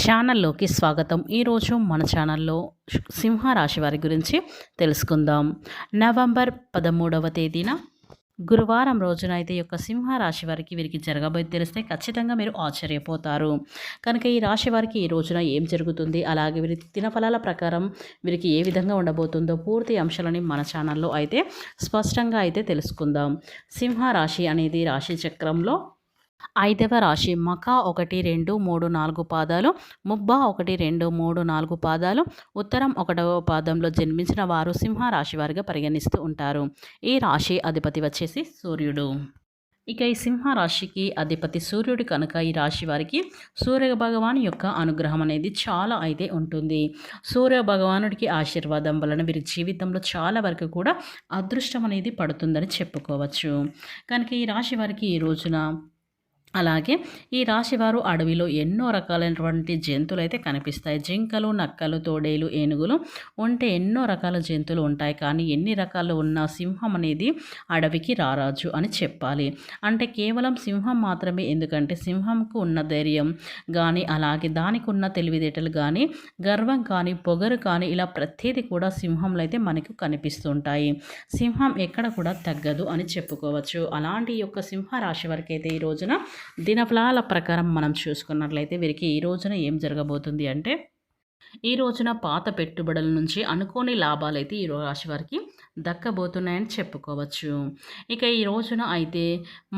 ఛానల్లోకి స్వాగతం. ఈరోజు మన ఛానల్లో సింహరాశి వారి గురించి తెలుసుకుందాం. నవంబర్ పదమూడవ తేదీన గురువారం రోజున అయితే ఈ యొక్క సింహరాశి వారికి వీరికి జరగబోయేది తెలిస్తే ఖచ్చితంగా మీరు ఆశ్చర్యపోతారు. కనుక ఈ రాశి వారికి ఈ రోజున ఏం జరుగుతుంది? అలాగే వీరి దినఫలాల ప్రకారం వీరికి ఏ విధంగా ఉండబోతుందో పూర్తి అంశాలని మన ఛానల్లో అయితే స్పష్టంగా అయితే తెలుసుకుందాం. సింహరాశి అనేది రాశి చక్రంలో ఐదవ రాశి మక ఒకటి రెండు మూడు నాలుగు పాదాలు ముబ్బ ఒకటి రెండు మూడు నాలుగు పాదాలు ఉత్తరం ఒకటవ పాదంలో జన్మించిన వారు సింహ రాశి వారిగా పరిగణిస్తూ ఉంటారు. ఈ రాశి అధిపతి వచ్చేసి సూర్యుడు. ఇక ఈ సింహ రాశికి అధిపతి సూర్యుడు కనుక ఈ రాశి వారికి సూర్య భగవాన్ యొక్క అనుగ్రహం అనేది చాలా అయితే ఉంటుంది. సూర్య భగవానుడికి ఆశీర్వాదం వలన వీరి జీవితంలో చాలా వరకు కూడా అదృష్టం అనేది పడుతుందని చెప్పుకోవచ్చు. కనుక ఈ రాశి వారికి ఈ రోజున అలాగే ఈ రాశివారు అడవిలో ఎన్నో రకాలైనటువంటి జంతువులు అయితే కనిపిస్తాయి. జింకలు నక్కలు తోడేలు ఏనుగులు ఉంటే ఎన్నో రకాల జంతువులు ఉంటాయి. కానీ ఎన్ని రకాలు ఉన్న సింహం అనేది అడవికి రారాజు అని చెప్పాలి. అంటే కేవలం సింహం మాత్రమే. ఎందుకంటే సింహంకు ఉన్న ధైర్యం కానీ అలాగే దానికి ఉన్న తెలివితేటలు కానీ గర్వం కానీ పొగరు కానీ ఇలా ప్రతిదీ కూడా సింహంలో అయితే మనకు కనిపిస్తుంటాయి. సింహం ఎక్కడ కూడా తగ్గదు అని చెప్పుకోవచ్చు. అలాంటి యొక్క సింహ రాశి వరకు అయితే ఈ రోజున దినఫలాల ప్రకారం మనం చూసుకున్నట్లయితే వీరికి ఈ రోజున ఏం జరగబోతుంది అంటే ఈ రోజున పాత పెట్టుబడుల నుంచి అనుకోని లాభాలు అయితే ఈ రాశి వారికి దక్కబోతున్నాయని చెప్పుకోవచ్చు. ఇక ఈ రోజున అయితే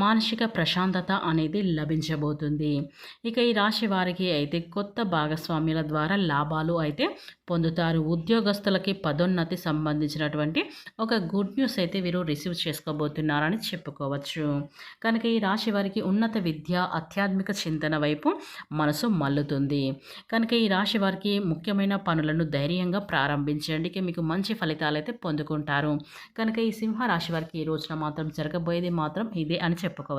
మానసిక ప్రశాంతత అనేది లభించబోతుంది. ఇక ఈ రాశి వారికి అయితే కొత్త భాగస్వామ్యుల ద్వారా లాభాలు అయితే పొందుతారు. ఉద్యోగస్తులకి పదోన్నతి సంబంధించినటువంటి ఒక గుడ్ న్యూస్ అయితే వీరు రిసీవ్ చేసుకోబోతున్నారని చెప్పుకోవచ్చు. కనుక ఈ రాశి వారికి ఉన్నత విద్య ఆధ్యాత్మిక చింతన వైపు మనసు మల్లుతుంది. కనుక ఈ రాశి వారికి ముఖ్యమైన పనులను ధైర్యంగా ప్రారంభించండి. మీకు మంచి ఫలితాలు అయితే పొందుకుంటారు. కనుక ఈ సింహ రాశి వారికి ఈ రోజున మాత్రం జరగబోయేది మాత్రం ఇదే అని చెప్పుకోవచ్చు